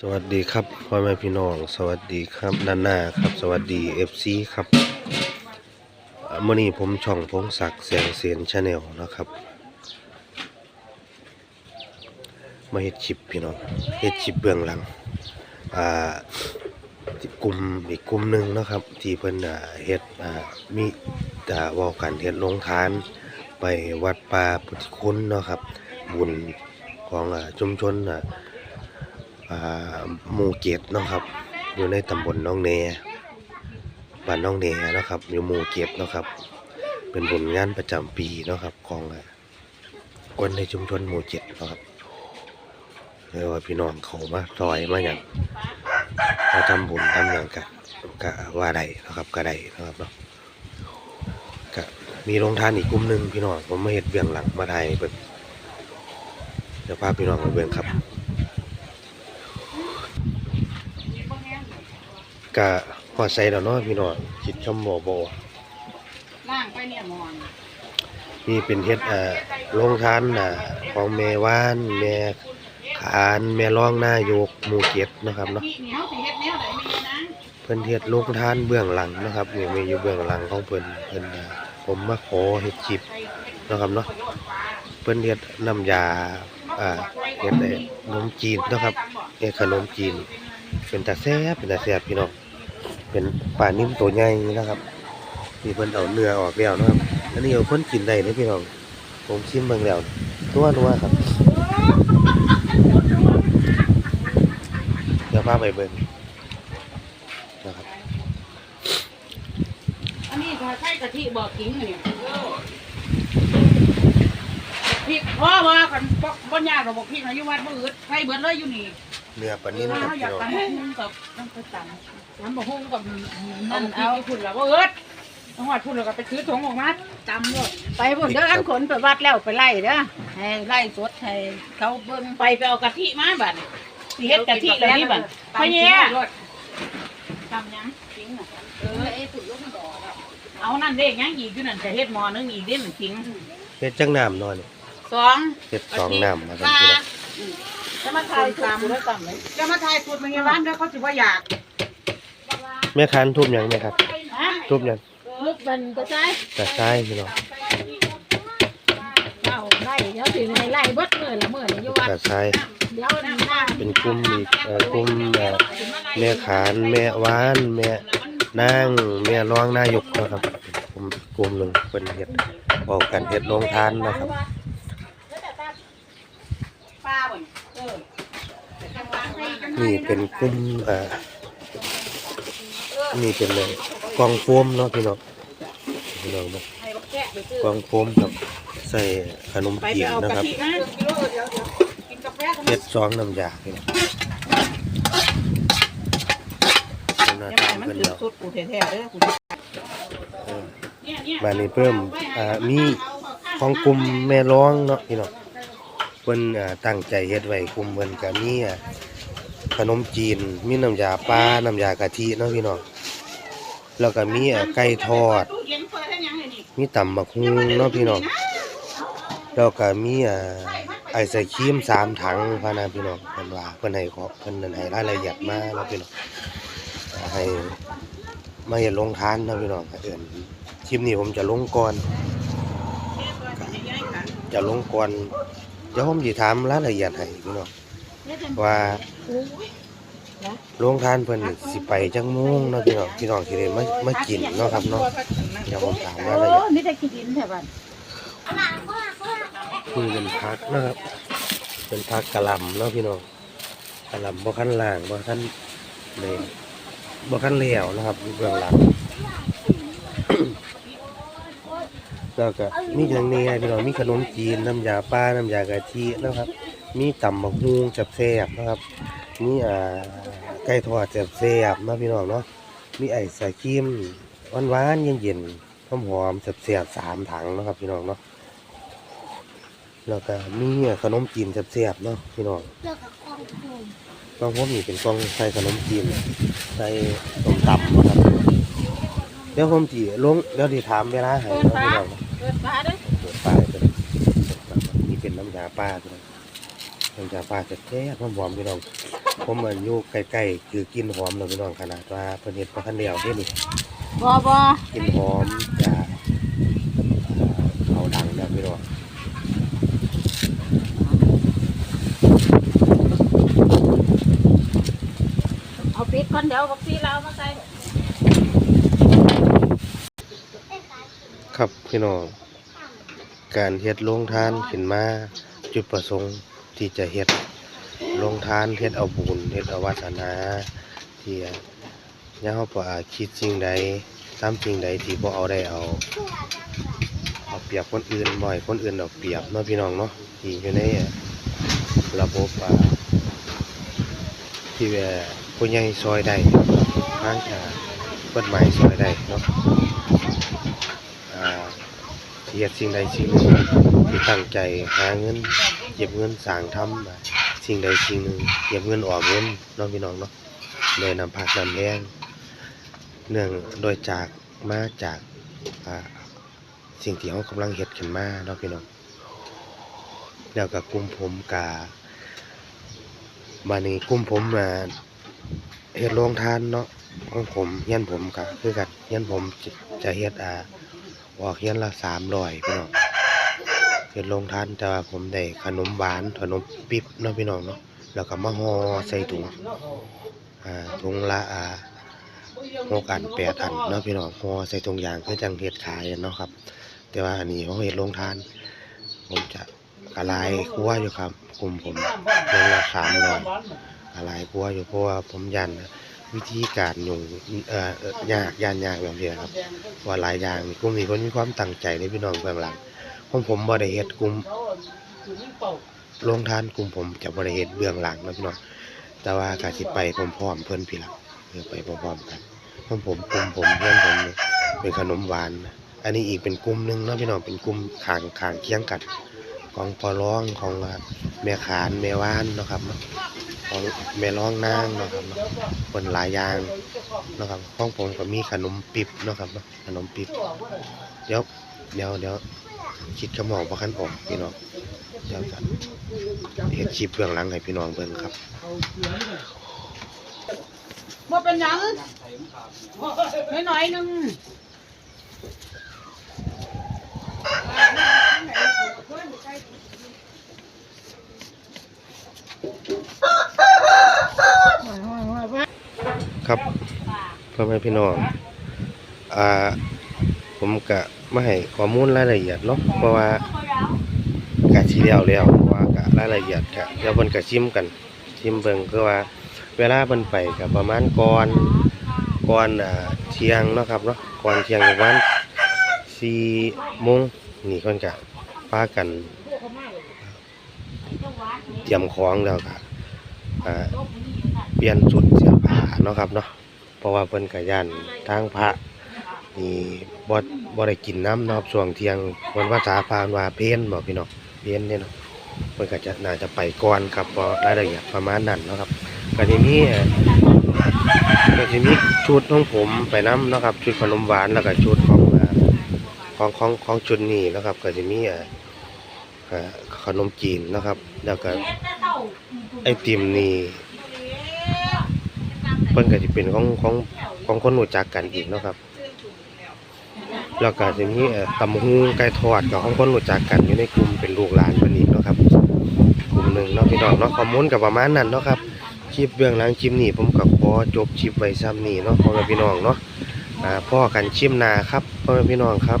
สวัสดีครับพ่อแม่พี่น้อง สวัสดีครับนานาครับ สวัสดีเอฟซีครับเมื่อนี้ผมช่องพงศักดิ์เสียงเสียนชาแนลนะครับ มาเฮ็ดชิปพี่น้องเฮ็ดชิปเบื้องหลังอ่ากลุ่มอีกกลุ่มหนึ่งนะครับ ที่เพิ่นเฮ็ดมีอ่ว้ากันเฮ็ดลงทาน ไปวัดป่าพุทธคุณนะครับ บุญของอชุมชนอ่าอ่า หมู่เจ็ดเนาะครับ อยู่ในตำบลน้องเนบ้านน้องเนเนะครับ อยู่หมู่เจ็ดเนาะครับ เป็นผลงานประจำปีเนาะครับของคนในชุมชนหมู่เจ็ดเนาะครับเรียกว่าพี่น้องเขามาซอยมาอย่างมาทำบุญทำอย่างกันก็ว่าได้เนะครับก็ได้เนะครับเนาะก็มีโรงทานอีกกลุ่มหนึ่งพี่น้องผมมาเห็ดเบื้องหลังมาไทยเป็นเดี๋ยวพาพี่น้องไปเบื้องครับ กะพอใส่แล้วเนาะพี่น้องคิดชมบ่บ่ล่างไปเนี่ยมอนนี่เป็นเฮ็ดเอ่อโรงทานอ่าของแม่ว่านแม่ขานแม่ร้องนายกหมู่เก็ดนะครับเนาะพี่เหนียวสิเฮ็ดแนวไหนไม่นะเพิ่นเฮ็ดโรงทานเบื้องหลังนะครับนี่มีอยู่เบื้องหลังของเพิ่นเพิ่นอ่าผมมาขอเฮ็ดคลิปนะครับเนาะเพิ่นเฮ็ดน้ำยาอ่าเฮ็ดไอ้ขนมจีนนะครับเฮ็ดขนมจีนเป็นตาแซ่บเป็นตาแซ่บพี่น้อง เป็นปลานิ่มตัวใหญ่นะครับนี่เพิ่นเอาเนื้อออกแล้วนะครับอันนี้เอาเพิ่นกินได้เด้อพี่น้องผมชิมเบิ่งแล้วนัวนัวครับเดี๋ยวพาไปเบิ่งนะครับอันนี้ถ้าใส่กะทิบอกกินเนี่ยพริกพ่อว่ากันบ่บ่ยากหรอกบอกพริกนะอยู่วัดบ่อึดใส่เบิดเลยอยู่นี่ เนื้อปลานิ่มครับถ้าอยากพี่น้องตำหุ้งกับต้องไปตำน้ำบ่หุ้งกับนั่นเอาพุ่นละบ่อึดจังหวัดพุ่นแล้วก็ไปซื้อถุงออกมาตำเลยไปพุ่นเด้ออันขนไปวัดแล้วไปไล่เด้อให้ไล่สดให้เขาเบิ่งไปไปเอากะทิมาบัดสิเฮ็ดกะทิแล้วนี่บัดพ่อแย่ตำยังกินน่ะเออไอ้พุ่นลูกดอกอะเอานั่นเด้ยังอีกอยู่นั่นจะเฮ็ดหม้อนึงอีกเด้มันกิงเฮ็ดจังน้ำน้อยนี่สองเฮ็ดสองน้ำนะครับพี่น้อง จะมาถ่ายถูกกูได้ต่ำเลยจะมาถ่ายถูกเป็นไงบ้านเด้อเขาสิว่าอยากแม่ค้านทุบหยังแม่ครับฮะทุบหยังลูกมันก็ใช่กระชายพี่น้องเอาไล่เดี๋ยวสิให้ไล่เบิดมื้อละมื้อนี่อยู่วัดกระชายเดี๋ยวนั่งนั่งเป็นกลุ่มอีกเอ่อกลุ่มเอ่อแม่ขานแม่หวานแม่นางแม่รองนายกนะครับกลุ่มกลุ่มหนึ่งเป็นเฮ็ดออกกันเฮ็ดโรงทานนะครับ ป้าบ่นเออ นี่เป็นกลุ่มเอ่อนี่เป็นเลยกล่องโฟมเนาะพี่น้องพี่น้องเนาะให้บักแกะไปซื้อกล่องโฟมกับใส่ขนมไปจีไปนเอานะกะครับทินะกินกาแฟกันเฮ็ดซองน้ำยาพี่น้องหน้ายังตาไงมันเพิ่นคือแล้วสุดกูแท้ๆเด้อกูเออเนี่ยเนี่ยบานนี้เพิ่มอ่ามีของกลุ่มแม่ร้องเนาะพี่น้องเพิ่นอ่าตั้งใจเฮ็ดไว้กลุ่มเพิ่นก็มีอ่า ขนมจีน มีน้ำยาปลา น้ำยากะทิเนาะพี่น้อง แล้วก็มีไก่ทอดตู้เย็นเปิดให้ยังไงนี่มีตำบักฮุงเนาะพี่น้อง แล้วก็มีอ่าไอศครีมสามถังพะนะพี่น้องเพิ่นว่าเพิ่นให้ขอเพิ่นนั่นให้รายละเอียดมาแล้วพี่น้อง ให้มาเฮ็ดลงทานเนาะพี่น้องเอิ้นคลิปนี้ผมจะลงก่อน จะลงก่อนเดี๋ยวผมสิถามรายละเอียดให้พี่น้องว่า โรงทานเพิ่นนี่สิไปจังโมงเนาะพี่น้องพี่น้องสิได้มามากินเนาะครับเนาะเดี๋ยวผมถามรายละเอียดโอ้มีแต่กินดินแถวบ้านนี่เป็นพักนะครับเป็นพักกะหล่ำเนาะพี่น้องกะหล่ำบ่คันล่างบ่คันเลยบ่คันเหลวนะครับเบื้องหลังแล้วก็มีอย่างนี้พี่น้องมีขนมจีนน้ำยาปลาน้ำยากะทินะครับ มีตำบักฮุงแซ่บๆนะครับ มีอ่าไก่ทอดแซ่บๆนะพี่น้องเนาะมีไอศครีมหวานๆเย็นๆหอมๆแซ่บๆสามถังนะครับพี่น้องเนาะแล้วก็มีขนมจีนแซ่บๆเนาะพี่น้องแล้วกล่องผมนี่เป็นกล่องใส่ขนมจีนใส่ต้มตำนะครับเดี๋ยวผมจีลงเดี๋ยวดีถามเวลาให้เนาะพี่น้องเปิดฟ้าเด้อเปิดป้ายไปเลยนี่เป็นน้ำยาป้าพี่น้องน้ำยาป้าแซ่บๆหอมๆพี่น้อง ผมมาอยู่ใกล้ๆคือกินหอมเนาะพี่น้องขนาดว่าเพิ่นเฮ็ดบ่ทันแล้วเด้นี่บ่บ่กินหอมจากเอ่อเขาดังแล้วพี่น้องเอาปิดก่อนเดี๋ยวบักซีเรามาใส่ครับพี่น้องการเฮ็ดโรงทานขึ้นมาจุดประสงค์ที่จะเฮ็ด โรงทานเฮ็ดเอาบุญเฮ็ดเอาวาสนาที่ย่าเฮาบ่อาจคิดสิ่งใดทำสิ่งใดที่บ่เอาได้เอาเอาเปรียบคนอื่นบ่ให้คนอื่นเอาเปรียบเนาะพี่น้องเนาะที่อยู่ในระบบอ่าที่ว่าผู้ใหญ่ซอยได้ทางจะกฎหมายซอยได้เนาะอ่าที่เฮ็ดสิ่งใดสิ่งหนึ่งที่ตั้งใจหาเงินเก็บเงินสร้างทำอ่า สิ่งใดสิ่งหนึ่งเก็บเงินออมเงินน้องพี่น้องเนาะโดยนำผักนำแรงเนื่องโดยจากมาจากสิ่งที่เขากำลังเฮ็ดขึ้นมาเนาะพี่น้องแล้วก็กลุ่มผมกาบานี้กลุ่มผมมาเฮ็ดโรงทานเนาะของผมเฮียนผมก็คือกันเฮียนผมจะจะเฮ็ดอ่าออกเฮียนละสามร้อยพี่น้อง เป็นลงทานแต่ว่าผมได้ขนมหวานขนมปิ๊บเนาะพี่น้องเนาะแล้วก็มาห่อใส่ถุงอ่าถุงละอ่าหกอันแปดอันเนาะพี่น้องห่อใส่ถุงยางเพื่อจังเฮ็ดขายเนาะครับ แต่ว่าอันนี้เขาเฮ็ดลงทาน ผมจะกระลายกลัวอยู่ครับกลุ่มผมเดือนละสามร้อยกระลายกลัวอยู่เพราะว่าผมยันวิธีการยุ่งเอ่อยากยานยากแบบนี้ครับว่าหลายอย่างกลุ่มนี้เพิ่นมีความตั้งใจในพี่น้องเบื้องหลัง ของผมบ่ได้เฮ็ดกลุ่มโรงทานกลุ่มผมจะบ่ได้เฮ็ดเบื้องหลังนะพี่น้องแต่ว่าก็สิไปพร้อมๆเพิ่อนพี่ละเออไปพร้อมๆกันของผมกลุ่มผมเพื่อนผมเป็นขนมหวานนะอันนี้อีกเป็นกลุ่มหนึ่งนะพี่น้องเป็นกลุ่มขางขางเคียงกันของปอร้องของแม่ขานแม่ว่านนะครับของแม่ร้องนางนะครับเนาะคนหลายอย่างนะครับของผมก็มีขนมปิบนะครับนะขนมปิบเดี๋ยวเดี๋ยวเดี๋ยว คิดคำบอกประคันออกพี่น้องเดี๋ยวจะเห็นคลิปเบื้องหลังให้พี่น้องเบิ่งครับบ่เป็นหยังน้อยๆหนึงครับพ่อแม่พี่น้อง อ่า ผมกะ มาให้ข้อมูลรายละเอียดเนาะเพราะว่ากะสิแล้วแล้วเพราะว่ากะรายละเอียดกะเดี๋ยวเพิ่นก็ชิมกันชิมเบิ่งคือว่า เวลาเพิ่นไปก็ประมาณก่อนก่อนอ่าเที่ยงเนาะครับเนาะก่อนเที่ยงประมาณ4โมงนี่เพิ่นก็พากันเตรียมของแล้วก็อ่าเปลี่ยนชุดเสื้อผ้าเนาะครับเนาะเพราะว่าเพิ่นก็ย่านทางพระ นี่บ่บ่ได้กินน้ำนาะครับช่วงเที่ยงวันภาษาพาว่าเพลนบ่พี่น้องเพลนเนี่ยเนาะเพิ่นก็จะน่าจะไปก่อนครับพราะรายละเอียดประมาณนั้นนะครับก็สิมีเอ่อก็สิมีชุดของผมไปนํเนะครับ ชุดขนมหวานแล้วก็ชุดของของของของชุดนี้นะครับก็สิมีเอ่อเอ่อขนมจีนนะครับ แล้วก็ไอติมนี่เพิ่นก็สิเป็นของของของคนรู้จักกันอีกนะครับ แล้วก็สิมีเอ่อตำหูไก่ทอดกับของคนรู้จักกันอยู่ในกลุ่มเป็นลูกหลานเพิ่นอีกเนาะครับกลุ่มหนึ่งเนาะพี่น้องเนาะข้อมูลก็ประมาณนั้นเนาะครับคลิปเบื้องหลังคลิปนี้ผมกับขอจบคลิปไว้ซ้ำนี้เนาะพ่อแม่พี่น้องเนาะพ่อกันชิมนาครับพ่อแม่พี่น้องครับ